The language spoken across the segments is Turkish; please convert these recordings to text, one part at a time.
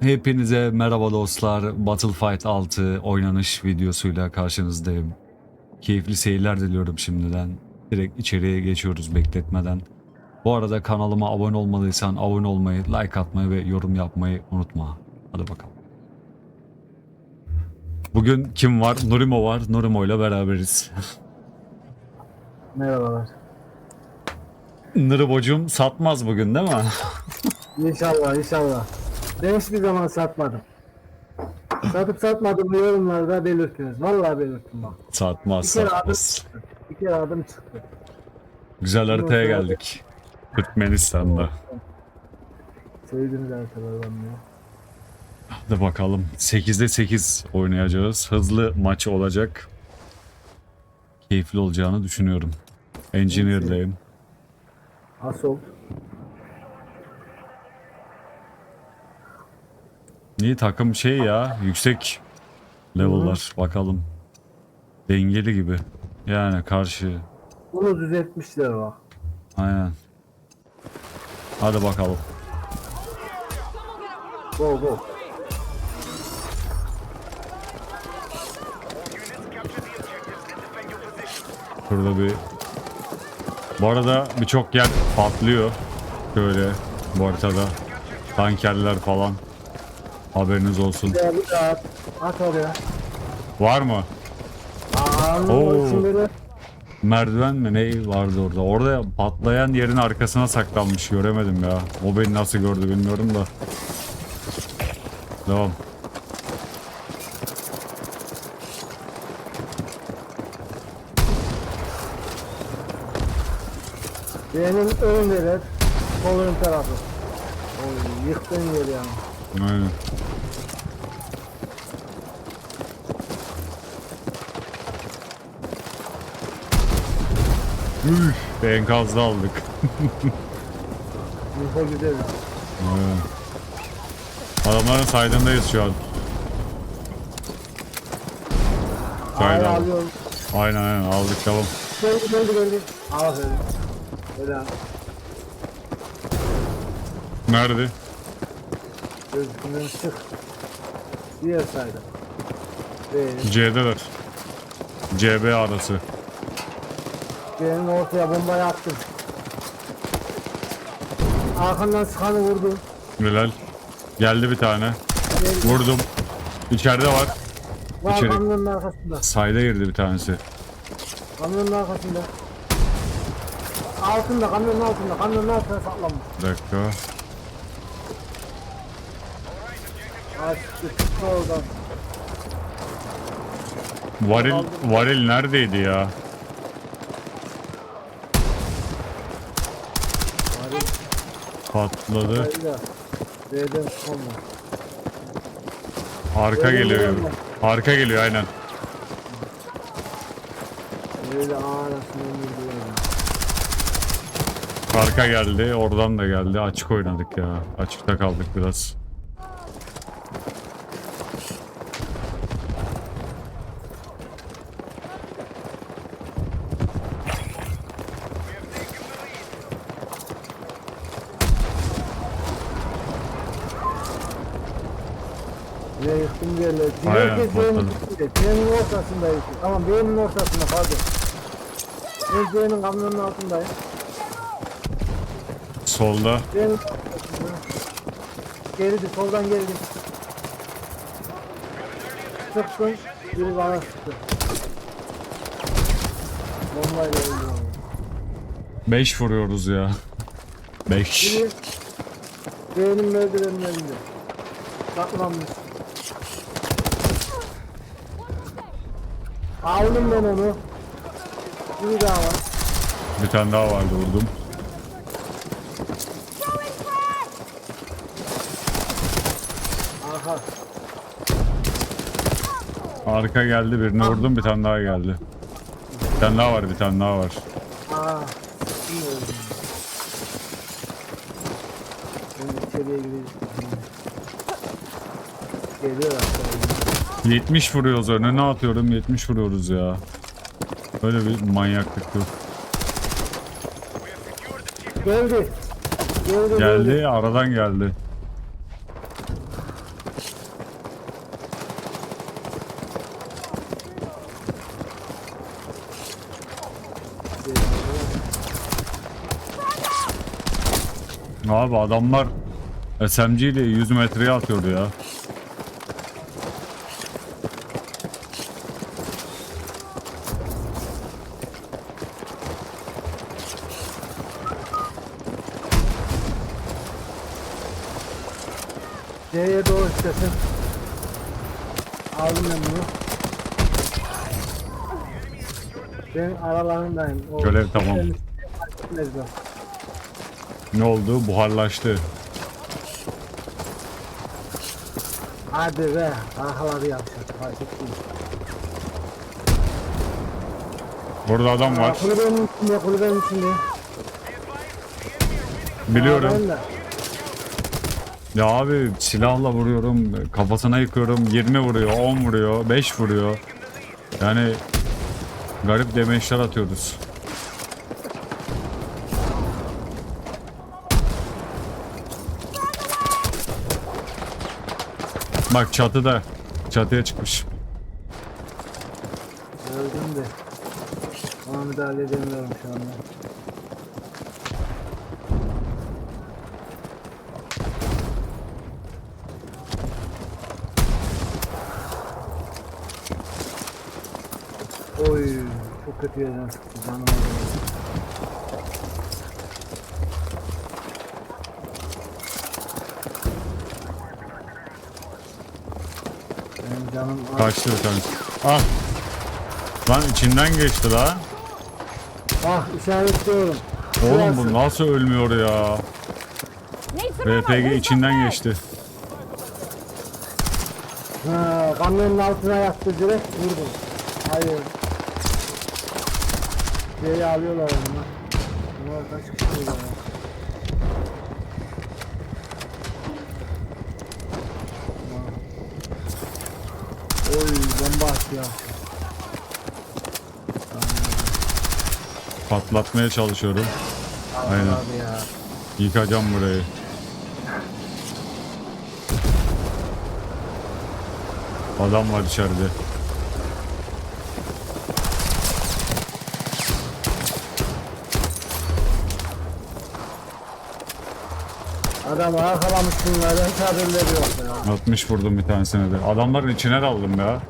Hepinize merhaba dostlar. Battlefight 6 oynanış videosuyla karşınızdayım. Keyifli seyirler diliyorum şimdiden. Direkt içeriye geçiyoruz bekletmeden. Bu arada kanalıma abone olmadıysan abone olmayı, like atmayı ve yorum yapmayı unutma. Hadi bakalım. Bugün kim var? Nurimo var. Nurimo ile beraberiz. Merhabalar. Nurimo'cum satmaz bugün değil mi? İnşallah inşallah. Ben hiçbir zaman satmadım. Satıp satmadım yorumlarda belirtiniz. Vallahi belirttim bak. Satmaz Bir kere adım satmaz. çıktı. Bir kere adım çıktı. Güzel haritaya geldik. Türkmenistan'da. Sevdiğiniz haritalardan ya. Hadi bakalım. 8'de 8 oynayacağız. Hızlı maç olacak. Keyifli olacağını düşünüyorum. Engineer'deyim. Asol. İyi takım şey ya. Yüksek level'lar. Bakalım. Dengeli gibi. Yani karşı. Bunu düzeltmişler bak. Aynen. Hadi bakalım. Go go. Burada bir... Bu arada birçok yer patlıyor. Şöyle bu haritada. Tankerler falan. Haberiniz olsun. Ya bir daha at. At oraya. Var mı? Aa, Oo. o şimdi Merdiven mi ne vardı orada? Orada patlayan yerin arkasına saklanmış göremedim ya. O beni nasıl gördü bilmiyorum da. Devam. benim öndeler. Sol ön tarafı. Oy yıktın yeri yani. Aynen. Üf, enkazda aldık. Güzel. Aynen. Adamların saydındayız şu an. Hala Sayda aldık. alıyorum. Aynen aynen aldık tamam. Geldi geldi geldi. Aferin. Helal. Nerede? Gözükümden çık. Diğer sayda. Ve C'deler. CB arası. Benim ortaya bombayı attım. Arkandan sıkanı vurdum. Helal. Geldi bir tane. Geldi. Vurdum. İçeride var. Var içeri- kamyonun arkasında. Sayda girdi bir tanesi. Kamyonun arkasında. Altında kamyonun altında. Kamyonun altında saklanmış. Bir dakika. Açtı çıktı oradan. Varil, varil neredeydi ya? Hadi. Patladı. B'den sonra. Arka Öyle geliyor. Arka geliyor aynen. Böyle öldürdü. Arka geldi. Oradan da geldi. Açık oynadık ya. Açıkta kaldık biraz. Ne yıktım yerler. Aynen, Herkes üstünde. Benim ortasındayım. Tamam benim ortasında pardon. Ben benim kamyonun altındayım. Solda. Benim ortasında. Geldi soldan geldi. Sıktım. Biri bana sıktı. Bombayla öldü. onu. 5 vuruyoruz ya. 5. Biri merdivenin önünde. Saklanmış. Aldım ben onu. Biri daha var. Bir tane daha vardı vurdum. Aha. Arka geldi birini vurdum bir tane daha geldi. Bir tane daha var bir tane daha var. Aa. Sıkım öldüm. Ben içeriye gireceğim. Geliyor aslında. 70 vuruyoruz önüne atıyorum 70 vuruyoruz ya. Böyle bir manyaklık yok. Geldi. Geldi. Geldi aradan geldi. Abi adamlar SMG ile 100 metreye atıyordu ya. C'ye doğru istesin. Aldım ben bunu. Ben aralarındayım. O- Görev tamam. Mezba. Ne oldu? Buharlaştı. Hadi be. Arkaları yapacak. Fark ettim. Burada adam var. Kulübenin içinde, kulübenin içinde. Biliyorum. Da. Ya abi silahla vuruyorum, kafasına yıkıyorum, 20 vuruyor, 10 vuruyor, 5 vuruyor. Yani garip demeçler atıyoruz. Bak çatıda, çatıya çıkmış. Öldüm de. Ona müdahale edemiyorum şu anda. Oy, yerden sıktı canım. Benim canım. Kaçtı bir tanesi. Ah! Lan içinden geçti la. Ah işaretliyorum. Oğlum bu nasıl ölmüyor ya? RPG içinden geçti. Ha, kamyonun altına yattı direkt vurdu. Hayır. Şeyi alıyorlar onu. Bunlar kaç kişi ya? Oy bomba atıyor. Patlatmaya çalışıyorum. Aynen. Abi ya. Yıkacağım burayı. Adam var içeride. Adam arkalamış bunları hiç haberleri yok ya. 60 vurdum bir tanesine de. Adamların içine daldım ya.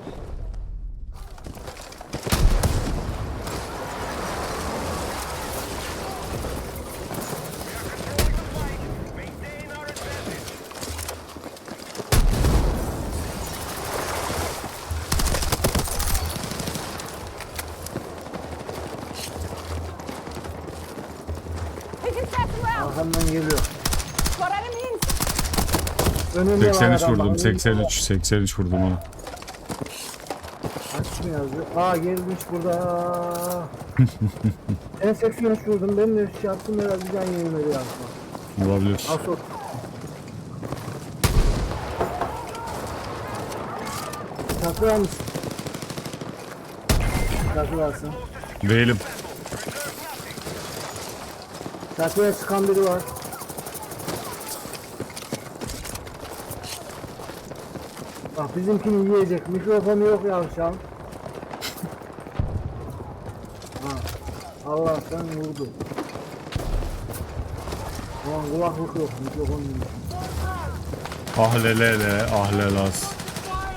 Önünde var 83 adam, vurdum. önünde 83 83 vurdum ona. Aç mı yazdı? Aa gelmiş burada. en 83 vurdum. Ben de şey yaptım herhalde can yenilmedi yazma. Olabilir. Asot. Takı var mısın? Takı varsın. Değilim. Takıya çıkan biri var. Bak bizimkini yiyecek. Mikrofonu yok yavşan. ha. Allah'tan vurdu. Ulan kulaklık yok. Mikrofon yok. Ah lelele, ah lelas.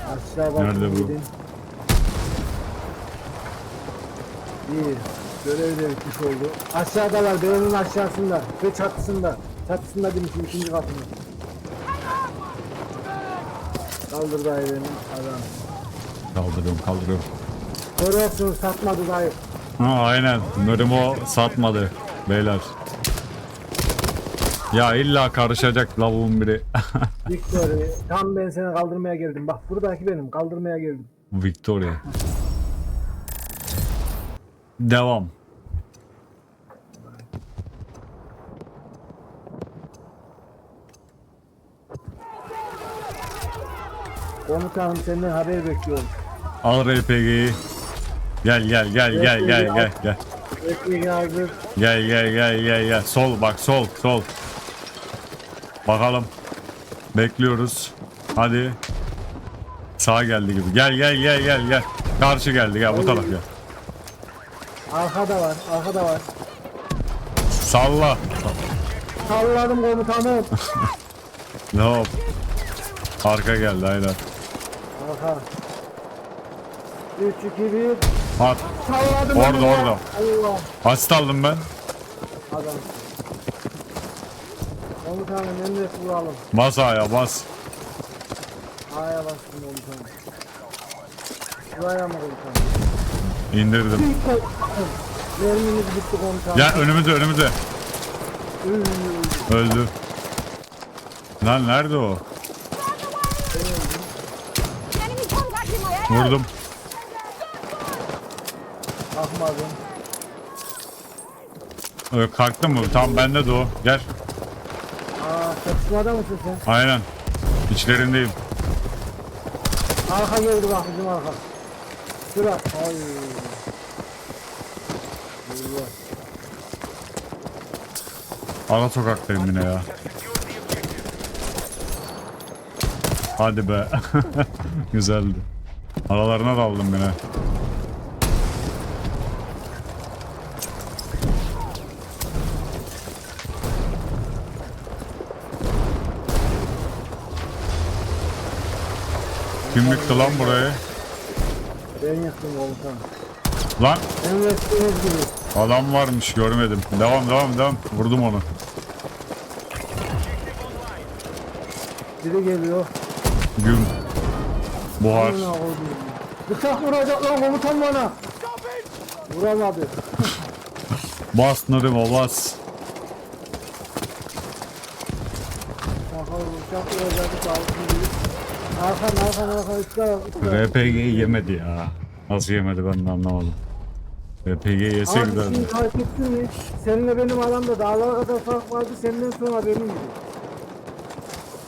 Aşağı bak. Nerede bu? gidin. Bir. Görev de bitmiş oldu. Aşağıdalar. Benim aşağısında. Ve çatısında. Çatısında demişim ikinci katında. Kaldır dayı beni. Adam. Kaldırıyorum kaldırıyorum. Görüyorsunuz satmadı dayı. Ha aynen. Nurimo satmadı. Beyler. Ya illa karışacak lavuğun biri. Victory. Tam ben seni kaldırmaya geldim. Bak buradaki benim. Kaldırmaya geldim. Victoria. Devam. Komutanım senden haber bekliyorum. Al RPG'yi. Gel gel gel gel gel gel gel. Bekleyin hazır. Gel gel gel gel gel. Sol bak sol sol. Bakalım. Bekliyoruz. Hadi. Sağ geldi gibi. Gel gel gel gel gel. Karşı geldi gel bu taraf gel. Arkada var. Arkada var. Salla. salladım komutanım. Ne yap? Arka geldi aynen. Arka. 3, 2, 1. At. Salladım. Orada, orada. Allah. Asist aldım ben. Adam. Komutanım emret vuralım. Bas aya bas. Aya bastım komutanım. Şuraya mı komutanım? İndirdim. Mermimiz bitti komutanım. Ya önümüzde önümüzde. Öldü. Lan nerede o? Vurdum. Bakmadım. Ee, Kalktın mı? Tamam bende de o. Gel. Aa çatışmada mısın sen? Aynen. İçlerindeyim. Arka geldi bak bizim arka. Şura. Ay. Ara sokaktayım yine ya. Hadi be. Güzeldi. Aralarına daldım yine. Kim yıktı lan burayı? Ben yaktım komutanım. Lan Emrettiğiniz gibi. adam varmış görmedim. Devam devam devam. Vurdum onu. Biri geliyor. Güm. Buhar. Amına koydum. Bıçak vuracak lan komutan bana. Vuramadı. Bas Nurim o bas. Bakalım bıçak vuracak. Sağlıklı gibi. Arkan arkan arkan üst taraf. üst taraf. RPG yemedi ya. Nasıl yemedi ben de anlamadım. RPG yese Abi güzeldi. şimdi fark ettin mi? Seninle benim aramda dağlar kadar fark vardı. Senden sonra benim gibi.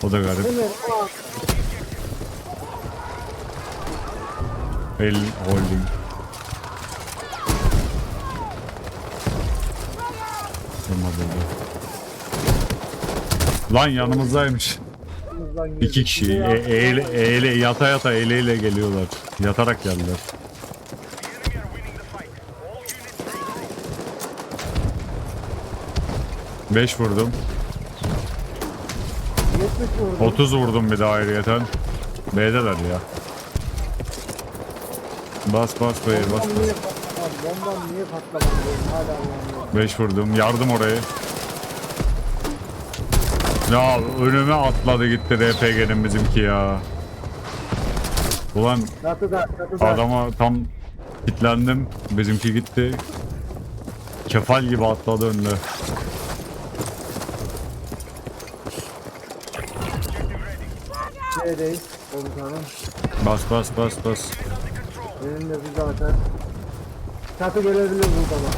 O da garip. Hemen aa, El holding. Lan yanımızdaymış. İki kişi. E, de eğile, eğile, yata yata eğleyle geliyorlar. Yatarak geldiler. Beş vurdum. 70 vurdu. 30 vurdum bir daha ayrıyeten. B'deler ya. Bas bas B'ye bas. Bombam niye patlamadı? Bombam niye patlamadı? diyorum, Hala anlamıyorum. 5 vurdum. Yardım orayı. Ya önüme atladı gitti RPG'nin bizimki ya. Ulan Çatıda, çatıda. adama tam kitlendim. Bizimki gitti. Kefal gibi atladı önüne. C'deyiz. Komutanım. Bas bas bas bas. Benim de bir zaten. Çatı gelebilir burada bak.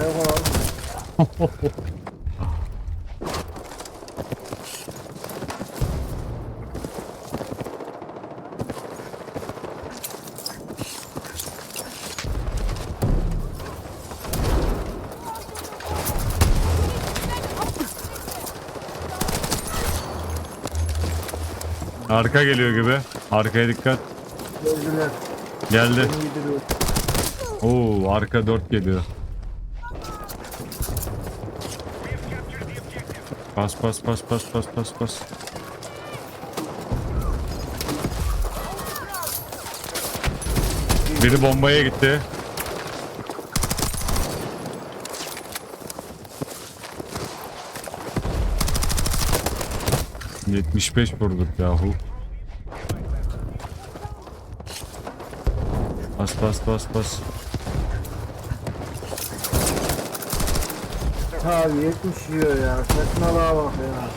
Ayak olalım. Arka geliyor gibi. Arkaya dikkat. Gördüler. Geldi. Oo arka 4 geliyor. Bas bas bas bas bas bas bas. Biri bombaya gitti. Yetmiş beş vurduk yahu. Bas bas bas. Abi 70 yiyor ya. Saçmalığa bak ya.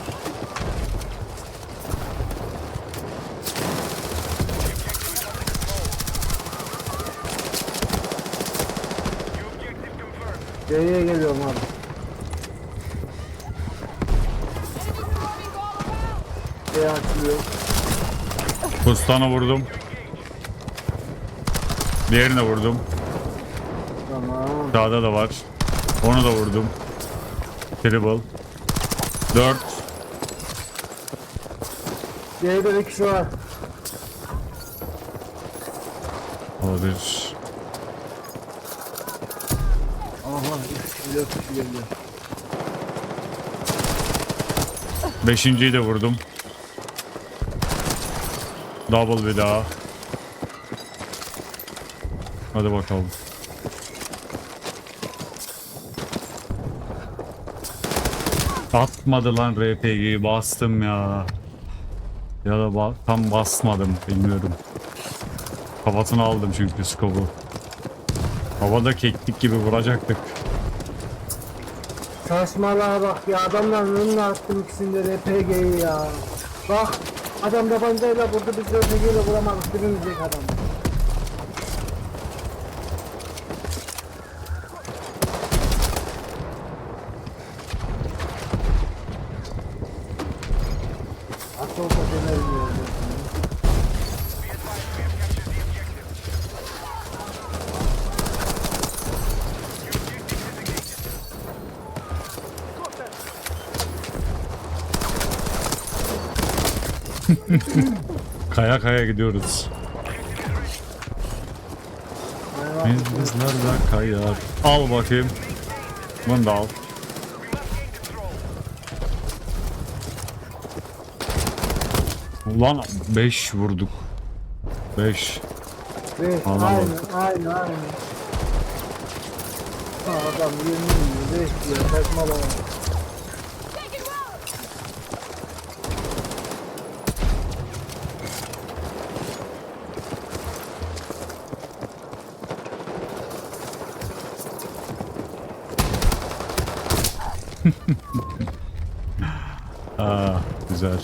C'ye geliyorum abi. C açılıyor. Kustanı vurdum. Diğerine vurdum. Tamam. Sağda da var. Onu da vurdum. Triple. 4. C'de bir kişi var. Olabilir. Aha 3 kişi 4 kişi geliyor. Beşinciyi de vurdum. Double bir daha. Hadi bakalım. Atmadı lan RPG'yi bastım ya. Ya da ba- tam basmadım bilmiyorum. Kafasını aldım çünkü skobu. Havada keklik gibi vuracaktık. Saçmalığa bak ya adamların önüne attım ikisini de RPG'yi ya. Bak adam tabancayla vurdu biz RPG'yle vuramadık birimizcek adam. Kaya kaya gidiyoruz. Yıldızlar da kayar. Al bakayım. Bunu da al. Ulan 5 vurduk. 5. Beş, Anladım. aynı, aynı, aynı. Adam 20 diyor, 5 diyor, saçmalama. Güzel.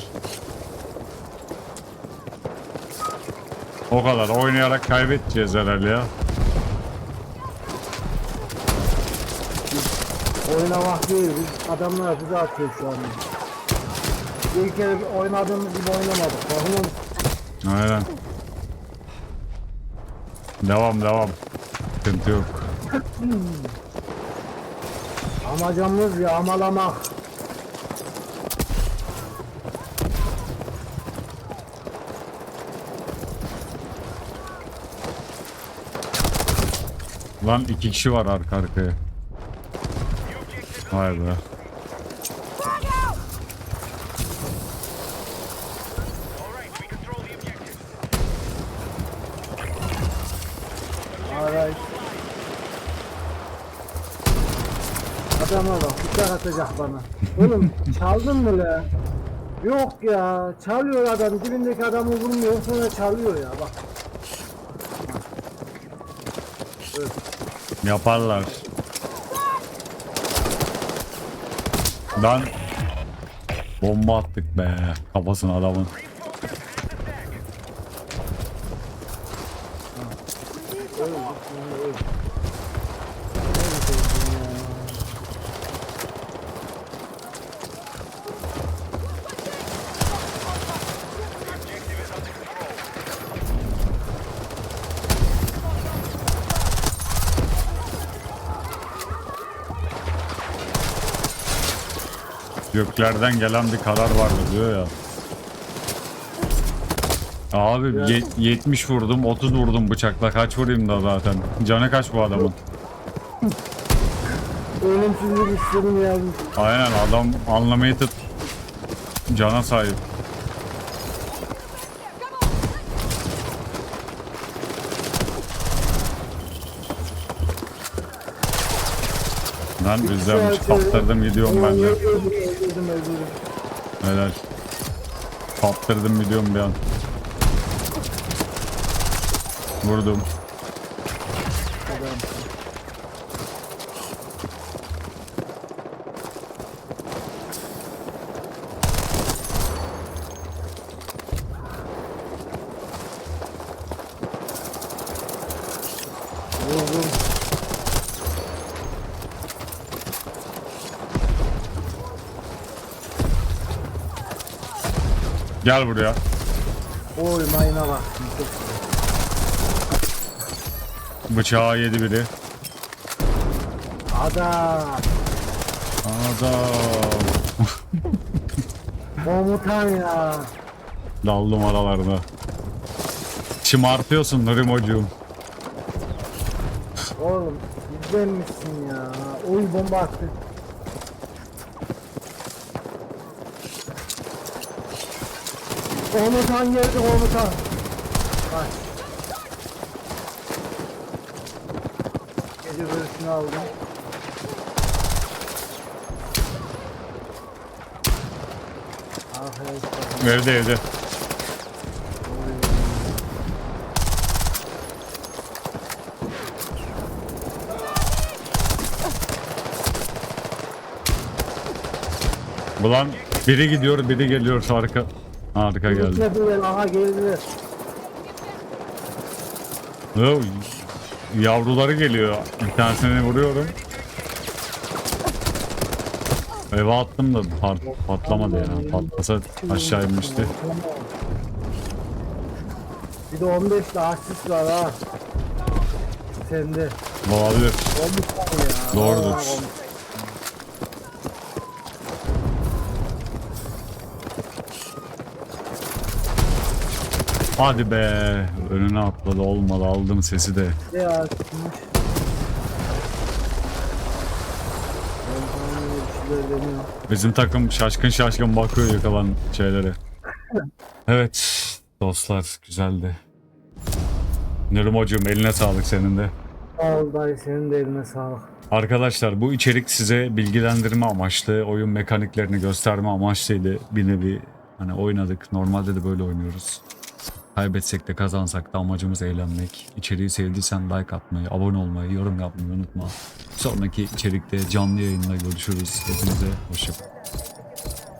O kadar oynayarak kaybedeceğiz herhalde ya. Oynamak değil, biz adamlara bize atıyor şu an. Bir kere oynadığımız gibi oynamadık. Bakın Aynen. Devam devam. Sıkıntı yok. amacımız yağmalamak. Lan iki kişi var arka arkaya. Vay be. Alright. Adama bak, bıçak atacak bana. Oğlum çaldın mı la? Yok ya, çalıyor adam. Dibindeki adamı vurmuyor, sonra çalıyor ya bak. Yaparlar. Lan bomba attık be kafasına adamın. Göklerden gelen bir karar vardı diyor ya. Abi Ya. ye- 70 vurdum 30 vurdum bıçakla kaç vurayım da zaten. Canı kaç bu adamın. Ölümsüzlük istedim ya. Aynen adam unlimited cana sahip. Lan bizdenmiş kaptırdım gidiyorum ben de. Öldürdüm, öldürdüm. Helal. Kaptırdım gidiyorum bir an. Vurdum. Adam. Vurdum. Gel buraya. Oy mayına bak. Bıçağı yedi biri. Adam. Adam. Komutan ya. Daldım aralarına. Şımartıyorsun Nurimocuğum. Oğlum bizden misin ya? Oy bomba attı. Komutan geldi komutan. Bak. Gece görüşünü aldım. Evde evde. Ulan biri gidiyor biri geliyor arka. Arka geldi. Gitmediler aha geldiler. Yo, Yavruları geliyor. Bir tanesini vuruyorum. Eve attım da pat- patlamadı ya. Patlasa aşağı inmişti. Bir de 15 de asist var ha. Sende. Olabilir. Komutan ya. Doğrudur. Hadi be. Önüne atladı olmadı aldım sesi de. Bizim takım şaşkın şaşkın bakıyor yakalan şeylere. Evet dostlar güzeldi. Nurum hocam eline sağlık senin de. Sağ ol dayı senin de eline sağlık. Arkadaşlar bu içerik size bilgilendirme amaçlı, oyun mekaniklerini gösterme amaçlıydı. Bir nevi hani oynadık. Normalde de böyle oynuyoruz. Kaybetsek de kazansak da amacımız eğlenmek. İçeriği sevdiysen like atmayı, abone olmayı, yorum yapmayı unutma. Sonraki içerikte canlı yayınla görüşürüz. Hepinize hoşçakalın.